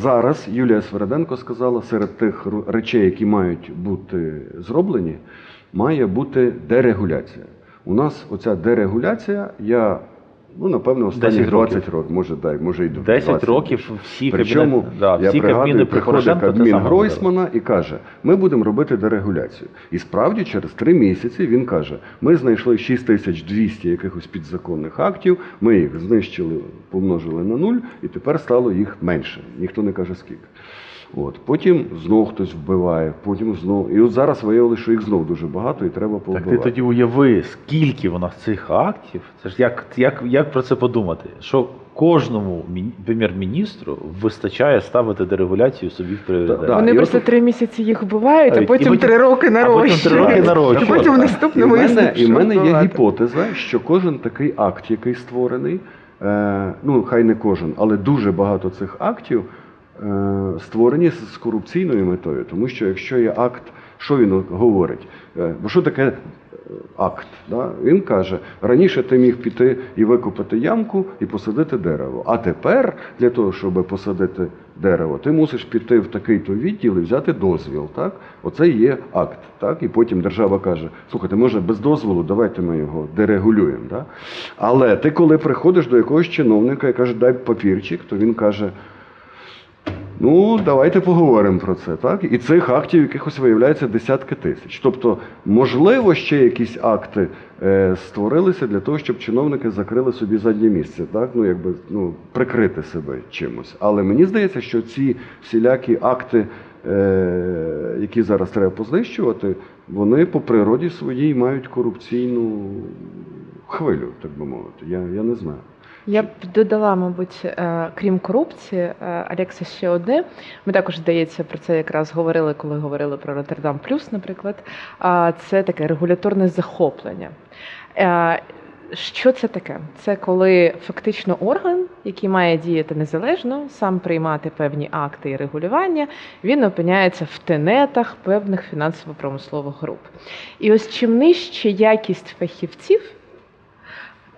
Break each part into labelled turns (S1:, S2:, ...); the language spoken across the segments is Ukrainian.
S1: зараз Юлія Свереденко сказала, серед тих речей, які мають бути зроблені, має бути дерегуляція. У нас оця дерегуляція, я ну напевно останні
S2: 10 років.
S1: 20 років, може дай, може й
S2: 10
S1: 20
S2: років всі
S1: Причому
S2: кабінети, да,
S1: я
S2: всі
S1: пригадую,
S2: кабіни
S1: приходить
S2: те
S1: Кабмін
S2: саме
S1: Гройсмана і каже: ми будемо робити дерегуляцію. І справді через три місяці він каже: ми знайшли 6200 якихось підзаконних актів, ми їх знищили, помножили на нуль, і тепер стало їх менше. Ніхто не каже скільки. От потім знов хтось вбиває, потім знов. І от зараз виявилося, що їх знов дуже багато, і треба
S2: Так ти тоді уяви, скільки в нас цих актів. Це ж як, як, як про це подумати? Що кожному прем'єр-міністру вистачає ставити дерегуляцію собі в пріоритет.
S1: Да,
S3: Вони просто
S1: от-
S3: три місяці їх вбивають, а потім три роки
S2: а потім три роки нарощують.
S3: І потім в
S2: Так.
S1: І в
S3: наступному
S1: мене, і в мене є гіпотеза, що кожен такий акт, який створений, е, ну хай не кожен, але дуже багато цих актів створені з корупційною метою. Тому що якщо є акт, що він говорить? Е, бо що таке? е, Акт, да? він каже, раніше ти міг піти і викопати ямку і посадити дерево. А тепер для того, щоб посадити дерево, ти мусиш піти в такий-то відділ і взяти дозвіл. Так? Оце є акт. Так? І потім держава каже: слухайте, може без дозволу, давайте ми його дерегулюємо. Так? Але ти, коли приходиш до якогось чиновника і каже, дай папірчик, то він каже. Ну, давайте поговоримо про це, так? І цих актів якихось виявляється десятки тисяч. Тобто, можливо, ще якісь акти е, створилися для того, щоб чиновники закрили собі заднє місце, так? Ну, якби ну, прикрити себе чимось. Але мені здається, що ці всілякі акти, е, які зараз треба познищувати, вони по природі своїй мають корупційну хвилю, так би мовити. Я, я не знаю.
S3: Я б додала, мабуть, е, крім корупції, е, Алекса, ще одне. Ми також, здається, про це якраз говорили, коли говорили про Роттердам Плюс, наприклад. Це таке регуляторне захоплення. Е, Що це таке? Це коли фактично орган, який має діяти незалежно, сам приймати певні акти і регулювання, він опиняється в тенетах певних фінансово-промислових груп. І ось чим нижче якість фахівців,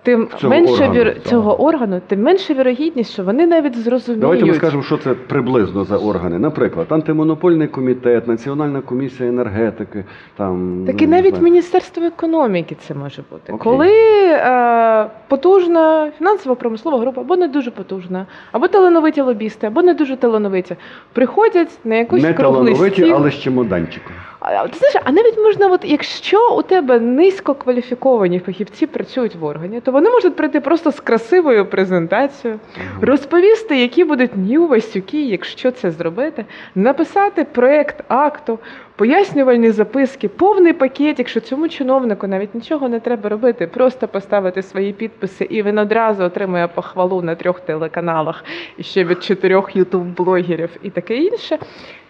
S3: тим
S1: Цього
S3: менше
S1: органу,
S3: вір... цього органу, тим менше вірогідність, що вони навіть зрозуміють.
S1: Давайте ми скажемо, що це приблизно за органи. Наприклад, антимонопольний комітет, Національна комісія енергетики. Там
S3: Так
S1: ну,
S3: і навіть
S1: знаю.
S3: Міністерство економіки це може бути.
S1: Окей.
S3: Коли е, потужна фінансова промислова група, або не дуже потужна, або талановиті лобісти, або не дуже талановиті, приходять на якусь
S1: не талановиті,
S3: стіл.
S1: але з чемоданчиком.
S3: А ти знаєш, а навіть можна, от якщо у тебе низько кваліфіковані фахівці працюють в органі, то вони можуть прийти просто з красивою презентацією, розповісти, які будуть нювасюки, якщо це зробити, написати проєкт акту, пояснювальні записки, повний пакет, якщо цьому чиновнику навіть нічого не треба робити, просто поставити свої підписи, і він одразу отримує похвалу на трьох телеканалах і ще від чотирьох ютуб-блогерів і таке інше.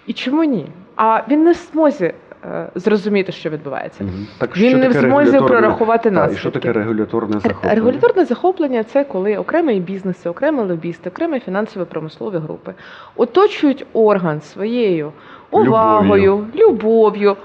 S3: І чому ні? А він не в змозі е, зрозуміти, що відбувається.
S1: Так,
S3: Він
S1: що
S3: не в змозі прорахувати
S1: нас. І що таке регуляторне захоплення?
S3: Регуляторне захоплення це коли окремі бізнеси, окремі лобісти, окремі фінансово-промислові групи оточують орган своєю увагою, любов'ю.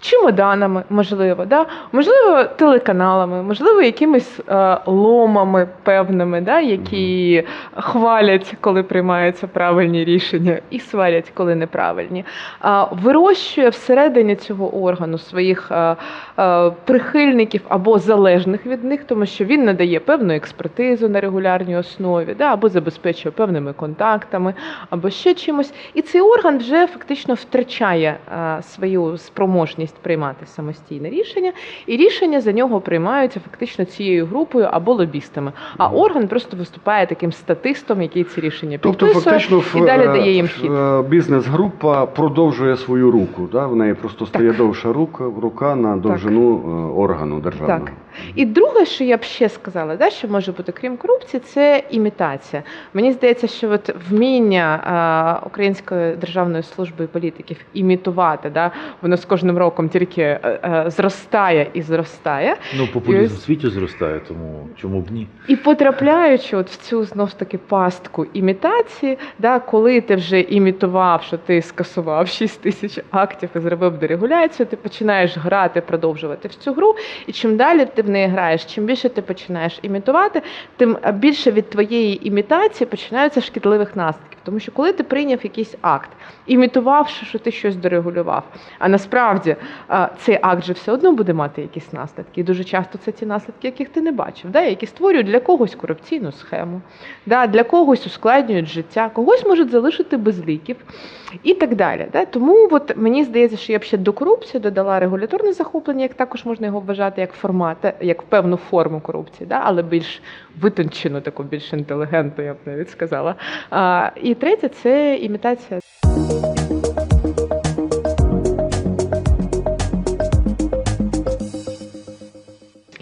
S3: Чемоданами, можливо, да? можливо, телеканалами, можливо, якимись е, ломами певними, да? які хвалять, коли приймаються правильні рішення, і сварять, коли неправильні. А, вирощує всередині цього органу своїх е, е, прихильників або залежних від них, тому що він надає певну експертизу на регулярній основі, да? або забезпечує певними контактами, або ще чимось. І цей орган вже фактично втрачає е, свою спроможність приймати самостійне рішення, і рішення за нього приймаються фактично цією групою або лобістами. А орган просто виступає таким статистом, який ці рішення
S1: Тобто,
S3: підписує,
S1: фактично,
S3: і далі
S1: е,
S3: дає їм хід.
S1: е, бізнес-група продовжує свою руку. Да? В неї просто стає довша рука, рука на довжину е, органу державного.
S3: Так. І друге, що я б ще сказала, да, що може бути крім корупції, це імітація. Мені здається, що от вміння а, Української державної служби і політиків імітувати, да, воно з кожним роком тільки е, е, зростає і зростає.
S2: Ну, популізм в світі зростає, тому чому б ні?
S3: І потрапляючи от в цю знов ж таки пастку імітації, да, коли ти вже імітував, що ти скасував 6 тисяч актів і зробив дерегуляцію, ти починаєш грати, продовжувати в цю гру. І чим далі ти в неї граєш, чим більше ти починаєш імітувати, тим більше від твоєї імітації починаються шкідливих наслідків. Тому що коли ти прийняв якийсь акт, імітувавши, що ти щось дорегулював, а насправді цей акт же все одно буде мати якісь наслідки. І дуже часто це ті наслідки, яких ти не бачив, да? які створюють для когось корупційну схему, да? для когось ускладнюють життя, когось можуть залишити без ліків і так далі. Да? Тому от, мені здається, що я б ще до корупції додала регуляторне захоплення, як також можна його вважати як формат, як певну форму корупції, да? але більш витончену, таку більш інтелігентну, я б навіть сказала. А, і третє це імітація.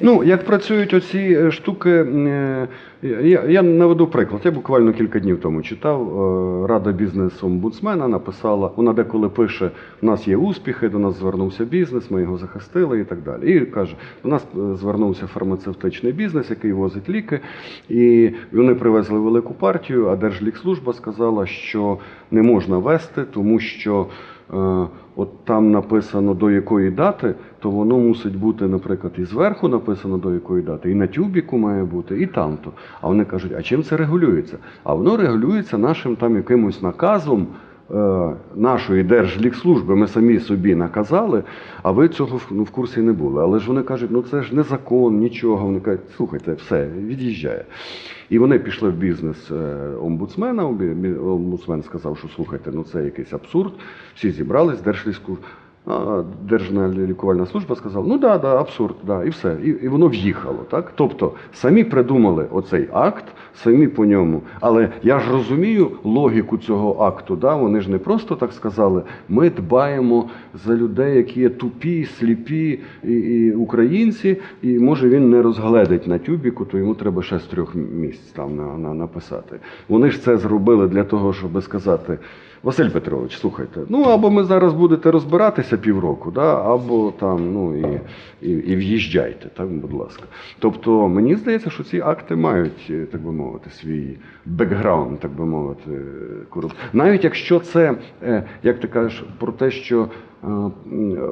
S1: Ну, як працюють оці е, штуки, е, я, я наведу приклад. Я буквально кілька днів тому читав. е, Рада бізнес-омбудсмена написала, вона деколи пише: у нас є успіхи, до нас звернувся бізнес, ми його захистили і так далі. І каже, до нас е, звернувся фармацевтичний бізнес, який возить ліки, і вони привезли велику партію, а Держлікслужба сказала, що не можна вести, тому що. е, От там написано до якої дати, то воно мусить бути, наприклад, і зверху написано до якої дати, і на тюбіку має бути, і там-то. А вони кажуть, а чим це регулюється? А воно регулюється нашим там якимось наказом е, нашої Держлікслужби. Ми самі собі наказали, а ви цього ну, в курсі не були. Але ж вони кажуть, ну це ж не закон, нічого. Вони кажуть, слухайте, все, від'їжджає. І вони пішли в бізнес е, омбудсмена. Омбудсмен сказав, що слухайте, ну це якийсь абсурд. Всі зібрались, Держлікслужба. Держна лікувальна служба сказала, ну да, да, абсурд, да, і все. І, і воно в'їхало. Так? Тобто самі придумали оцей акт, самі по ньому. Але я ж розумію логіку цього акту. Да? Вони ж не просто так сказали, ми дбаємо за людей, які є тупі, сліпі і, і українці, і може він не розгледить на тюбіку, то йому треба ще з трьох місць там на, на, написати. Вони ж це зробили для того, щоб сказати. Василь Петрович, слухайте, ну або ми зараз будете розбиратися півроку, да, або там, ну і, і, і в'їжджайте, так, будь ласка. Тобто, мені здається, що ці акти мають, е, так би мовити, свій бекграунд, так би мовити, коруп. Навіть якщо це, е, як ти кажеш, про те, що е,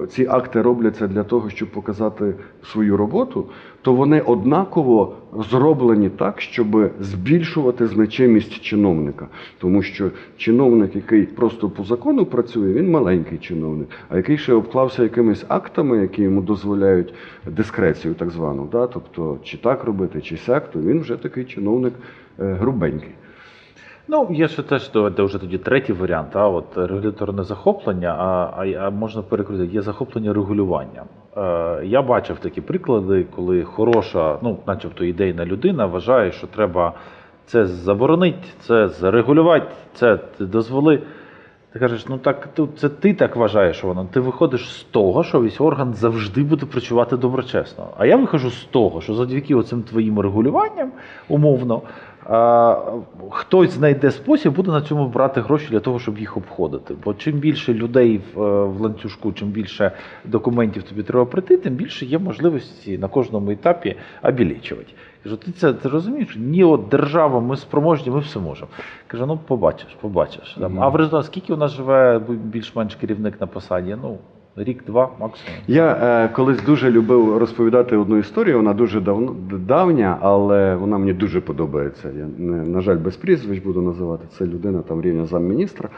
S1: ці акти робляться для того, щоб показати свою роботу, то вони однаково зроблені так, щоб збільшувати значимість чиновника. Тому що чиновник, який просто по закону працює, він маленький чиновник, а який ще обклався якимись актами, які йому дозволяють дискрецію, так звану, да? тобто чи так робити, чи сяк, то він вже такий чиновник е, грубенький.
S2: Ну, є ще теж де вже тоді третій варіант, а от регуляторне захоплення, а, а, а можна перекрутити, є захоплення регулюванням. Е, я бачив такі приклади, коли хороша, ну, начебто ідейна людина вважає, що треба це заборонити, це зарегулювати, це дозволи. Ти кажеш, ну так це ти так вважаєш, воно. Ти виходиш з того, що весь орган завжди буде працювати доброчесно. А я виходжу з того, що завдяки оцим твоїм регулюванням, умовно, хтось знайде спосіб, буде на цьому брати гроші для того, щоб їх обходити. Бо чим більше людей в, е, ланцюжку, чим більше документів тобі треба прийти, тим більше є можливості на кожному етапі обілічувати. Кажу, ти це ти розумієш? Ні, от держава, ми спроможні, ми все можемо. Кажу, ну побачиш, побачиш. Там,
S1: Мгм.
S2: А в результаті скільки у нас живе більш-менш керівник на посаді? Ну, рік-два максимум.
S1: Я е, колись дуже любив розповідати одну історію. Вона дуже давно давня, але вона мені дуже подобається. Я не, на жаль, без прізвищ буду називати. Це людина там рівня замміністра.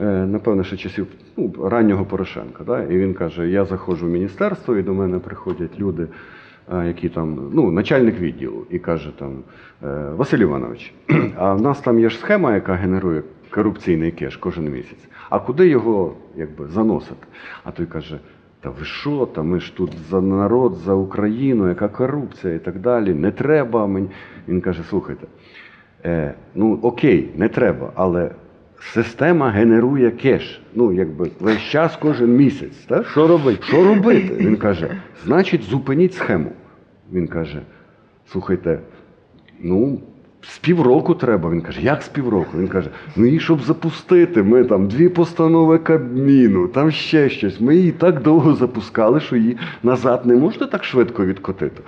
S1: Е, напевно, ще часів ну, раннього Порошенка. Да? І він каже: я заходжу в міністерство, і до мене приходять люди, е, які там, ну, начальник відділу, і каже там е, Василь Іванович, а в нас там є ж схема, яка генерує корупційний кеш кожен місяць. А куди його якби заносити? А той каже. Та ви що, та ми ж тут за народ, за Україну, яка корупція і так далі. Не треба мені. Він каже: слухайте, е, ну окей, не треба, але система генерує кеш. Ну, якби весь час кожен місяць. Так?
S2: Що робити?
S1: Що робити? Він каже: значить, зупиніть схему. Він каже: слухайте, ну. Півроку треба. Він каже, як з півроку? Він каже, ну її щоб запустити, ми там дві постанови Кабміну, там ще щось. Ми її так довго запускали, що її назад не можна так швидко відкотити.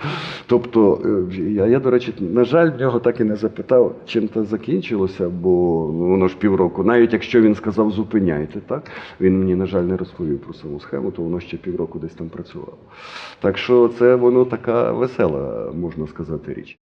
S1: Тобто, е, я, я, до речі, на жаль, в нього так і не запитав, чим це закінчилося, бо воно ж півроку. Навіть якщо він сказав зупиняйте, так він мені, на жаль, не розповів про саму схему, то воно ще півроку десь там працювало. Так що це воно така весела, можна сказати, річ.